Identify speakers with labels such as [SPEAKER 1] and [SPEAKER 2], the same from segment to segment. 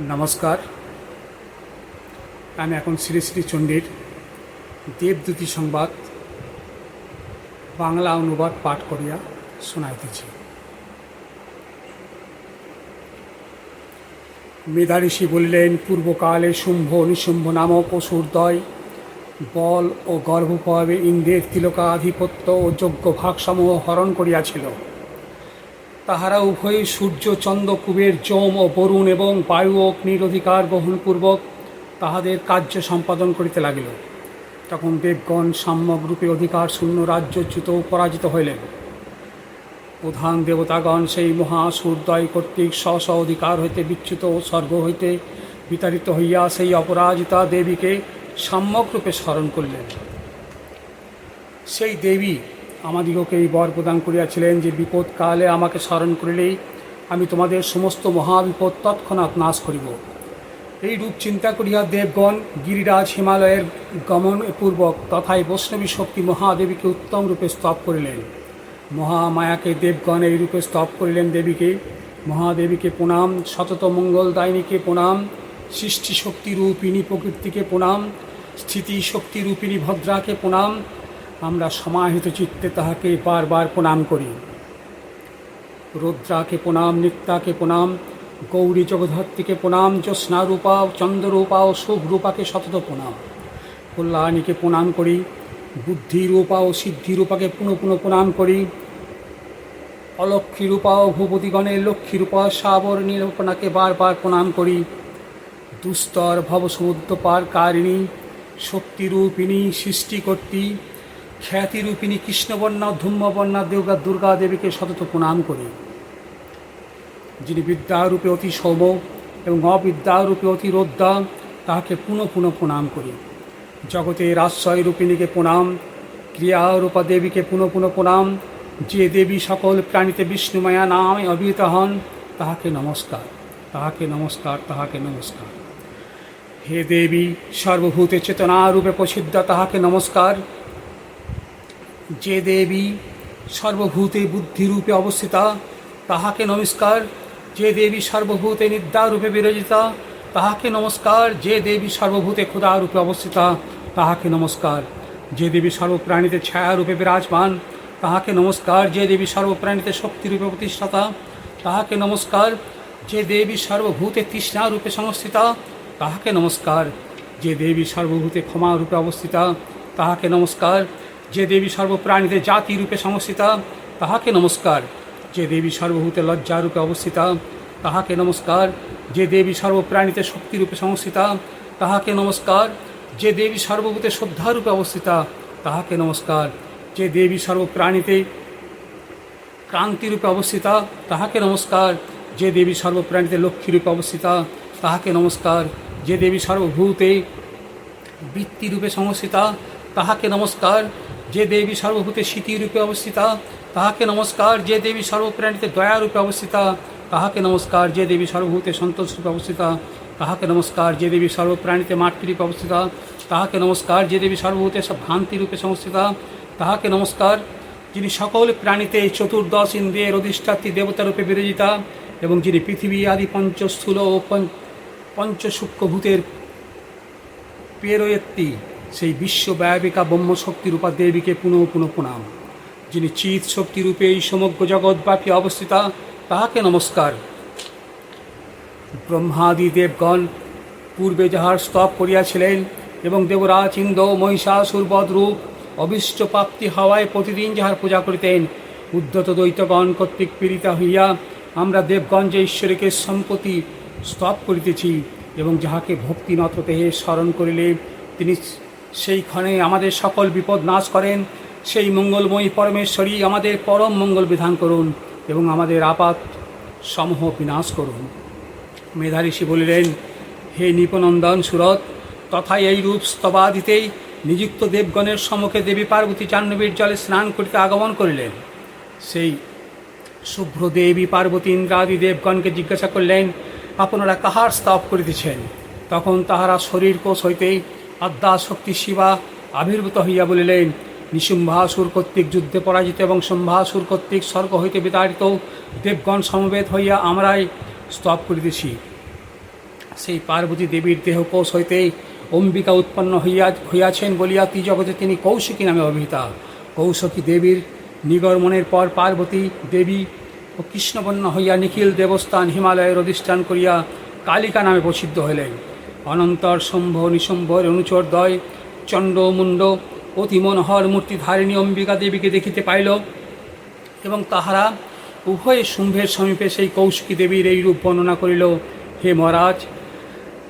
[SPEAKER 1] নমস্কার। আমি এখন শ্রী শ্রী চণ্ডীর দেবদূতি সংবাদ বাংলা অনুবাদ পাঠ করিয়া শোনাইতেছি। মেধাঋষি বলিলেন, পূর্বকালে শুম্ভ নিশুম্ভ নামক অসুরদয় বল ও গর্ভভাবে ইন্দ্রের তিলকাধিপত্য ও যোগ্য ভাগসমূহ হরণ করিয়াছিল। তাহারা উভয়ই সূর্য, চন্দ্র, কুবের, যম ও বরুণ এবং বায়ু, অগ্নির অধিকার গ্রহণপূর্বক তাহাদের কার্য সম্পাদন করিতে লাগিল। তখন দেবগণ সাম্যকরূপে অধিকার শূন্য রাজ্যচ্যুত পরাজিত হইলেন। প্রধান দেবতাগণ সেই মহা মহাসূর্দয় কর্তৃক স্ব স্ব অধিকার হইতে বিচ্যুত স্বর্গ হইতে বিতাড়িত হইয়া সেই অপরাজিতা দেবীকে সাম্যকরূপে স্মরণ করলেন। সেই দেবী আমাদিগকে এই বর প্রদান করিয়াছিলেন যে বিপদকালে আমাকে স্মরণ করিলেই আমি তোমাদের সমস্ত মহাবিপদ তৎক্ষণাৎ নাশ করিব। এই রূপ চিন্তা করিয়া দেবগণ, গিরিরাজ, হিমালয়ের গমন পূর্বক তথায় বৈষ্ণবী শক্তি মহাদেবীকে উত্তম রূপে স্তব করিলেন। মহামায়াকে দেবগণ এই রূপে স্তব করিলেন দেবীকে। মহাদেবীকে প্রণাম, সতত মঙ্গলদায়িনীকে প্রণাম সৃষ্টি শক্তি রূপিণী প্রকৃতিকে প্রণাম স্থিতি শক্তি রূপিণী ভদ্রাকে প্রণাম আমরা সমাহিত চিত্তে তাহাকে বারবার প্রণাম করি। রুদ্রাকে প্রণাম নিত্যাকে প্রণাম, গৌরী জগদ্ধত্রীকে প্রণাম, জ্যোৎস্নারূপা, চন্দ্ররূপা ও শুভরূপাকে সতত প্রণাম। কল্যাণীকে প্রণাম করি, বুদ্ধিরূপা ও সিদ্ধিরূপাকে পুনঃ পুনঃ প্রণাম করি। অলক্ষ্মীরূপা ও ভূপতিগণের লক্ষ্মীরূপা সাবর নীলপনাকে বারবার প্রণাম করি। দুস্তর ভবসমুদ্র পার কারিণী শক্তিরূপিণী সৃষ্টিকর্তী খ্যাতিরূপিণী কৃষ্ণবর্ণা, ধূম্রবর্ণা দুর্গা দুর্গা দেবীকে সতত প্রণাম করি। যিনি বিদ্যারূপে অতি সৌম এবং অবিদ্যারূপে অতি রোদ্দা, তাহাকে পুনঃ পুনঃ প্রণাম করি। জগতের আশ্রয় রূপিণীকে প্রণাম, ক্রিয়ারূপা দেবীকে পুনঃ পুনঃ প্রণাম, যে দেবী সকল প্রাণীতে বিষ্ণুমায়া নামে অভিহিত হন, তাহাকে নমস্কার তাহাকে নমস্কার তাহাকে নমস্কার। হে দেবী, সর্বভূতে চেতনারূপে প্রসিদ্ধ, তাহাকে নমস্কার। যে দেবী সর্বভূতে বুদ্ধিরূপে অবস্থিতা, তাহাকে নমস্কার। যে দেবী সর্বভূতে নিদ্রারূপে বিরজিতা তাহাকে নমস্কার। যে দেবী সর্বভূতে ক্ষুধারূপে অবস্থিতা, তাহাকে নমস্কার। যে দেবী সর্বপ্রাণীতে ছায়ারূপে বিরাজমান, তাহাকে নমস্কার। যে দেবী সর্বপ্রাণীতে শক্তিরূপে প্রতিষ্ঠাতা, তাহাকে নমস্কার। যে দেবী সর্বভূতে তৃষ্ণারূপে সংস্থিতা, তাহাকে নমস্কার। যে দেবী সর্বভূতে ক্ষমারূপে অবস্থিতা, তাহাকে নমস্কার। যে দেবী সর্বপ্রাণীতে জাতিরূপে সংস্থিতা তাহাকে নমস্কার। যে দেবী সর্বভূতে লজ্জারূপে অবস্থিতা, তাহাকে নমস্কার। যে দেবী সর্বপ্রাণীতে শক্তিরূপে সংস্থিতা তাহাকে নমস্কার। যে দেবী সর্বভূতে শ্রদ্ধারূপে অবস্থিতা, তাহাকে নমস্কার। যে দেবী সর্বপ্রাণীতে ক্রান্তিরূপে অবস্থিতা, তাহাকে নমস্কার। যে দেবী সর্বপ্রাণীতে লক্ষ্মীরূপে অবস্থিতা, তাহাকে নমস্কার। যে দেবী সর্বভূতে বৃত্তিরূপে সংস্থিতা তাহাকে নমস্কার। যে দেবী সর্বভূতে স্মৃতিরূপে অবস্থিতা, তাহাকে নমস্কার। যে দেবী সর্বপ্রাণীতে দয়ারূপে অবস্থিতা, তাহাকে নমস্কার। যে দেবী সর্বভূতে সন্তোষরূপে অবস্থিতা, তাহাকে নমস্কার। যে দেবী সর্বপ্রাণীতে মাতৃরূপে অবস্থিতা, তাহাকে নমস্কার। যে দেবী সর্বভূতে সব ভ্রান্তিরূপে সংস্থিতা তাহাকে নমস্কার। যিনি সকল প্রাণীতে চতুর্দশ ইন্দ্রিয়ের অধিষ্ঠাত্রী দেবতারূপে বিরজিতা এবং যিনি পৃথিবী আদি পঞ্চস্থূল ও পঞ্চ পঞ্চসূক্ষ্মভূতের পেরোয়ত্রী সেই বিশ্বব্যাপিকা ব্রহ্মশক্তিরূপা দেবীকে পুনঃ পুনঃ প্রণাম। যিনি চিৎ শক্তিরূপে এই সমগ্র জগৎব্যাপী অবস্থিতা, তাহাকে নমস্কার। ব্রহ্মাদি দেবগণ পূর্বে যাহার স্তব করিয়াছিলেন এবং দেবরাজ ইন্দ্র মহিষাসুর বদরূপ অবিষ্ট প্রাপ্তি হওয়ায় প্রতিদিন যাহার পূজা করিতেন, উদ্ধত দ্বৈতগণ কর্তৃক পীড়িতা হইয়া আমরা দেবগণ যে ঈশ্বরকে সম্পত্তি স্তব করিতেছি এবং যাহাকে ভক্তিনত দেহে স্মরণ করিলে, তিনি সেইখানে আমাদের সকল বিপদ নাশ করেন। সেই মঙ্গলময়ী পরমেশ্বরী আমাদের পরম মঙ্গল বিধান করুন এবং আমাদের আপাত সমূহ বিনাশ করুন। মেধাঋষি বলিলেন, হে নিপনন্দন সুরত তথা এই রূপ স্তবাদিতেই নিযুক্ত দেবগণের সম্মুখে দেবী পার্বতী জাহ্নবীর জলে স্নান করিতে আগমন করিলেন। সেই শুভ্র দেবী পার্বতী ইন্দ্রাদি দেবগণকে জিজ্ঞাসা করলেন, আপনারা কাহার স্তব করিতেছেন? তখন তাহারা শরীর কোষ হইতেই আদ্যা শক্তি শিবা আবির্ভূত হইয়া বলিলেন নিশুম্ভাসুর কর্তৃক যুদ্ধে পরাজিত এবং সম্ভাসুর কর্তৃক স্বর্গ হইতে বিতাড়িত দেবগণ সমবেত হইয়া আমরাই স্তব করিতেছি। সেই পার্বতী দেবীর দেহকোষ হইতে অম্বিকা উৎপন্ন হইয়া হইয়াছেন বলিয়া ত্রিজগতে তিনি কৌশিকী নামে অভিহিতা। কৌশকী দেবীর নিগমনের পর পার্বতী দেবী ও কৃষ্ণবর্ণ হইয়া নিখিল দেবস্থান হিমালয়ের অধিষ্ঠান করিয়া কালিকা নামে প্রসিদ্ধ হইলেন। অনন্তর শম্ভ নিশম্ভর অনুচর দয়, চণ্ড মুণ্ড অতি মনোহর মূর্তি ধারিণী অম্বিকা দেবীকে দেখিতে পাইল এবং তাহারা উভয়ে শুম্ভের সমীপে সেই কৌশিকী দেবীর এই রূপ বর্ণনা করিল, হে মহারাজ,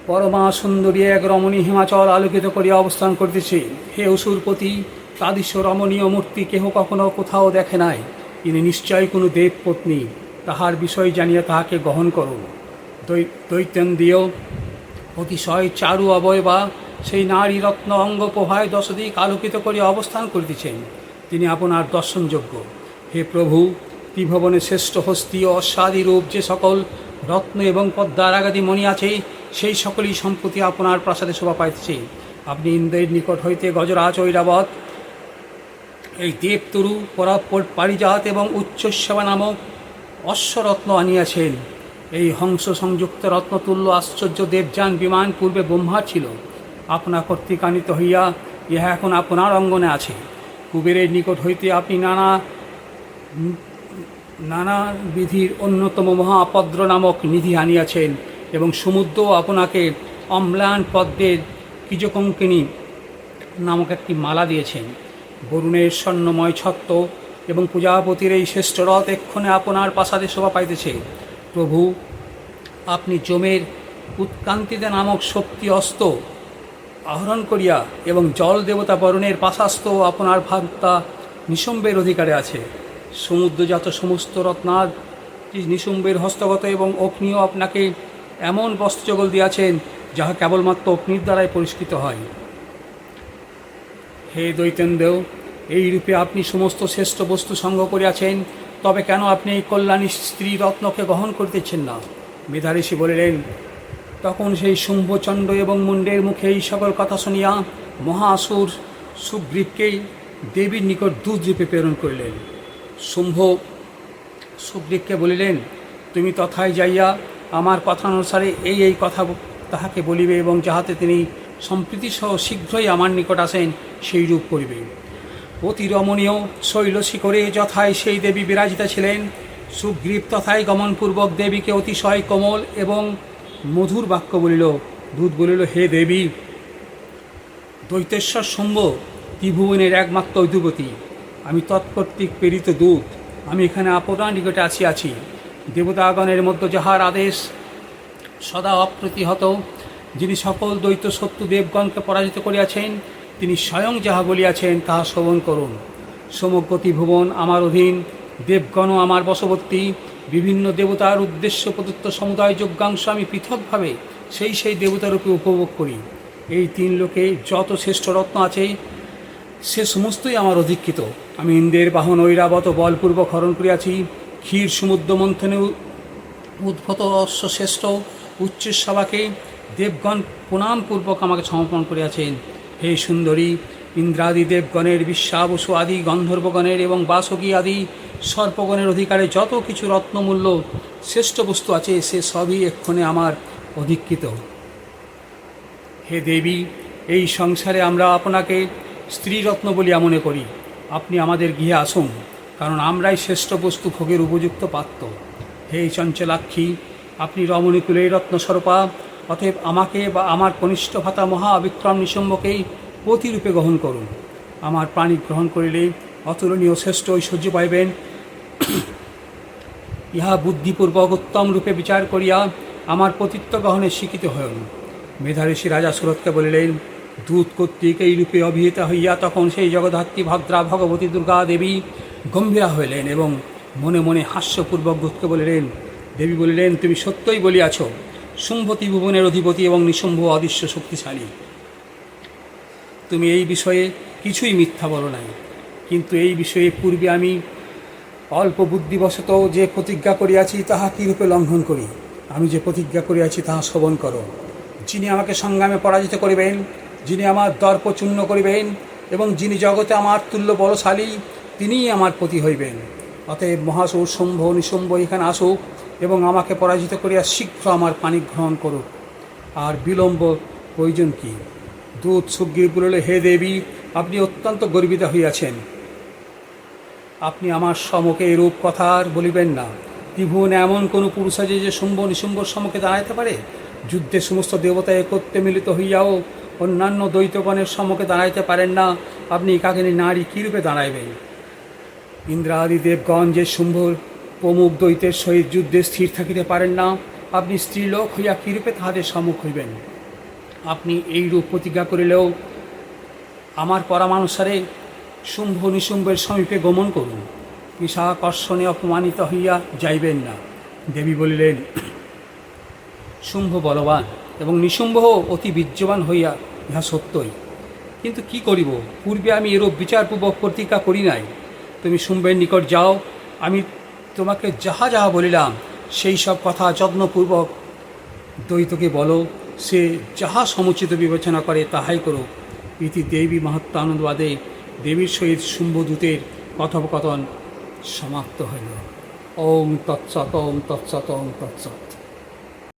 [SPEAKER 1] পরমা সুন্দরী এক রমণী হিমাচল আলোকিত করিয়া অবস্থান করিতেছে। হে অসুরপতি তাদৃশ্য রমণীয় মূর্তি কেহ কখনো কোথাও দেখে নাই। ইনি নিশ্চয় কোনো দেবপত্নী। তাহার বিষয় জানিয়া তাহাকে গ্রহণ করুন। দৈত্যেন্দ্রিয় অতিশয় চারু অবয়বা সেই নারী রত্ন অঙ্গ প্রভায় দশদিক আলোকিত করিয়া অবস্থান করিতেছেন। তিনি আপনার দর্শনযোগ্য। হে প্রভু, ত্রিভুবনে শ্রেষ্ঠ হস্তি ও অস্বাদী রূপ যে সকল রত্ন এবং পদ্মারাগাদি মণি আছে, সেই সকলই সম্প্রতি আপনার প্রাসাদে শোভা পাইতেছে। আপনি ইন্দ্রের নিকট হইতে গজরাজ ঐরাবত, এই দেবতরু পরাপর পারিজাত এবং উচ্চস্যবা নামক অশ্বরত্ন আনিয়াছেন। এই হংস সংযুক্ত রত্নতুল্য আশ্চর্য দেবযান বিমান পূর্বে ব্রহ্মা ছিল। আপনা কর্তৃক আনিত হইয়া ইহা এখন আপনার অঙ্গনে আছে। কুবেরের নিকট হইতে আপনি নানা নানা বিধির অন্যতম মহাপদ্র নামক নিধি আনিয়াছেন এবং সমুদ্র আপনাকে অম্লান পদ্মের কিজকঙ্কিনী নামক একটি মালা দিয়েছেন। বরুণের স্বর্ণময় ছত্র এবং পূজাপতির এই শ্রেষ্ঠ রথ এক্ষণে আপনার প্রাসাদে শোভা পাইতেছে। প্রভু, আপনি জমের উৎকান্তিতে নামক শক্তি অস্ত আহরণ করিয়া এবং জল দেবতা বরুণের পাশাস্ত আপনার ভাগতা নিশম্বের অধিকারে আছে। সমুদ্রজাত সমস্ত রত্নার নিশুম্বের হস্তগত এবং অগ্নিও আপনাকে এমন বস্ত্রজগল দিয়াছেন, যাহা কেবলমাত্র অগ্নির দ্বারাই পরিষ্কৃত হয়। হে দৈতেন্দ্র এই রূপে আপনি সমস্ত শ্রেষ্ঠ বস্তু সংগ্রহ করিয়াছেন তবে কেন আপনি এই কল্যাণী স্ত্রী রত্নকে গ্রহণ করিতেছেন না? মেধাঋষি বলিলেন, তখন সেই শুম্ভচণ্ড এবং মুন্ডের মুখে এই সকল কথা শুনিয়া মহাসুর সুগ্রীবকেই দেবীর নিকট দূত রূপে প্রেরণ করিলেন। শুম্ভ সুগ্রীবকে বলিলেন, তুমি তথায় যাইয়া আমার কথা অনুসারে এই এই কথা তাহাকে বলিবে এবং যাহাতে তিনি সম্প্রীতি সহ শীঘ্রই আমার নিকট আসেন সেই রূপ করিবে। অতি রমণীয় শৈল শিখরে যথায় সেই দেবী বিরাজিতা ছিলেন। সুগ্রীব তথায় গমনপূর্বক দেবীকে অতিশয় কোমল এবং মধুর বাক্য বলিল, দূত বলিল, হে দেবী দৈতেশ্বর শম্ভ ত্রিভুবনের একমাত্র অধিপতি। আমি তৎকর্তৃক প্রেরিত দূত। আমি এখানে আপনার নিকটে আসিয়াছি দেবতাগণের মধ্যে যাহার আদেশ সদা অপ্রতিহত, যিনি সকল দ্বৈত শত্রু দেবগণকে পরাজিত করিয়াছেন তিনি স্বয়ং যাহা বলিয়াছেন, তাহা শ্রবণ করুন। সমগ্র ভুবন আমার অধীন, দেবগণও আমার বশবর্তী। বিভিন্ন দেবতার উদ্দেশ্য প্রদত্ত সমুদায় যজ্ঞাংশ আমি পৃথকভাবে সেই সেই দেবতারূপে উপভোগ করি। এই তিন লোকে যত শ্রেষ্ঠ রত্ন আছে, সে সমস্তই আমার অধিকৃত। আমি ইন্দ্রের বাহন ঐরাবত বলপূর্বক হরণ করিয়াছি। ক্ষীর সমুদ্র মন্থনে উদ্ভূত অশ্বশ্রেষ্ঠ উচ্চের সভাকে দেবগণ প্রণামপূর্বক আমাকে সমর্পণ করিয়াছেন। হে সুন্দরী ইন্দ্রাদি দেবগণের বিশ্বাবসু আদি, গন্ধর্বগণের এবং বাসকি আদি, সর্পগণের অধিকারে যত কিছু রত্নমূল্য শ্রেষ্ঠ বস্তু আছে, সে সবই এক্ষণে আমার অধিকৃত। হে দেবী, এই সংসারে আমরা আপনাকে স্ত্রীরত্ন বলিয়া মনে করি। আপনি আমাদের গৃহে আসুন, কারণ আমরাই শ্রেষ্ঠ বস্তু ভোগের উপযুক্ত পাত্র। হে চঞ্চলাক্ষী, আপনি রমণীকুলের রত্নস্বরূপা অতএব আমাকে বা আমার কনিষ্ঠ ভাতা মহা অবিক্রম নিসম্বকেই পতিরূপে গ্রহণ করুন। আমার প্রাণী গ্রহণ করিলে অতুলনীয় শ্রেষ্ঠ ঐশ্বর্য পাইবেন। ইহা বুদ্ধিপূর্বক উত্তম রূপে বিচার করিয়া আমার পতিত্ব গ্রহণে শিক্ষিত হন মেধাঋষি রাজা সুরতকে বলিলেন, দূত কর্তৃক এই রূপে অভিহিতা হইয়া তখন সেই জগদ্ধাত্রী ভদ্রা ভগবতী দুর্গা দেবী গম্ভীরা হইলেন এবং মনে মনে হাস্যপূর্বক দূতকে বলিলেন, দেবী বলিলেন, তুমি সত্যই বলিয়াছ শুম্ভতী ভুবনের অধিপতি এবং নিঃসম্ভ অদৃশ্য শক্তিশালী। তুমি এই বিষয়ে কিছুই মিথ্যা বলো নাই। কিন্তু এই বিষয়ে পূর্বে আমি অল্প বুদ্ধিবশত যে প্রতিজ্ঞা করিয়াছি, তাহা কীরূপে লঙ্ঘন করি? আমি যে প্রতিজ্ঞা করিয়াছি, তাহা শ্রবণ করো। যিনি আমাকে সংগ্রামে পরাজিত করিবেন, যিনি আমার দর্প চূর্ণ করিবেন, এবং যিনি জগতে আমার তুল্য বলশালী, তিনিই আমার পতি হইবেন। অতএব মহাসুর শম্ভ নিঃসম্ভ এখানে আসুক। এবং আমাকে পরাজিত করিয়া শীঘ্র আমার পানি গ্রহণ করুক। আর বিলম্ব প্রয়োজন কি? দূত সুগ্রীব বলিল, হে দেবী, আপনি অত্যন্ত গর্বিত হইয়াছেন। আপনি আমার সমকে এরূপ কথা আর বলিবেন না। ত্রিভুবনে এমন কোনো পুরুষ আছে যে শুম্ভ নিশুম্ভর সমকে দাঁড়াইতে পারে? যুদ্ধে সমস্ত দেবতা একত্রে মিলিত হইয়াও অন্যান্য দ্বৈতগণের সমকে দাঁড়াইতে পারেন না। আপনি কাকিনী নারী কীরূপে দাঁড়াইবেন? ইন্দ্রাদি দেবগণ যে শুম্ভর প্রমুখ দ্বৈতের সহিত যুদ্ধে স্থির থাকিতে পারেন না। আপনি স্ত্রীলোক হইয়া কীরূপে তাহাদের সম্মুখ হইবেন? আপনি এই রূপ প্রতিজ্ঞা করিলেও আমার পরামানুসারে শুম্ভ নিশুম্ভের সমীপে গমন করুন। ঈশাকর্ষণে অপমানিত হইয়া যাইবেন না। দেবী বলিলেন, শুম্ভ বলবান এবং নিশুম্ভ অতি বীর্যবান হইয়া ইহা সত্যই। কিন্তু কি করিব? পূর্বে আমি এরূপ বিচারপূর্বক প্রতিজ্ঞা করি নাই। তুমি শুম্ভের নিকট যাও, আমি তোমাকে যাহা যাহা বলিলাম, সেই সব কথা যত্নপূর্বক দ্বৈতকে বলো। সে যাহা সমুচিত বিবেচনা করে, তাহাই করো ইতি দেবী মহাত্মানন্দবাদে দেবীর সহিত শুম্ভদূতের কথোপকথন সমাপ্ত হইল। ওম তৎসত ওম তৎসৎ, ওম তৎসত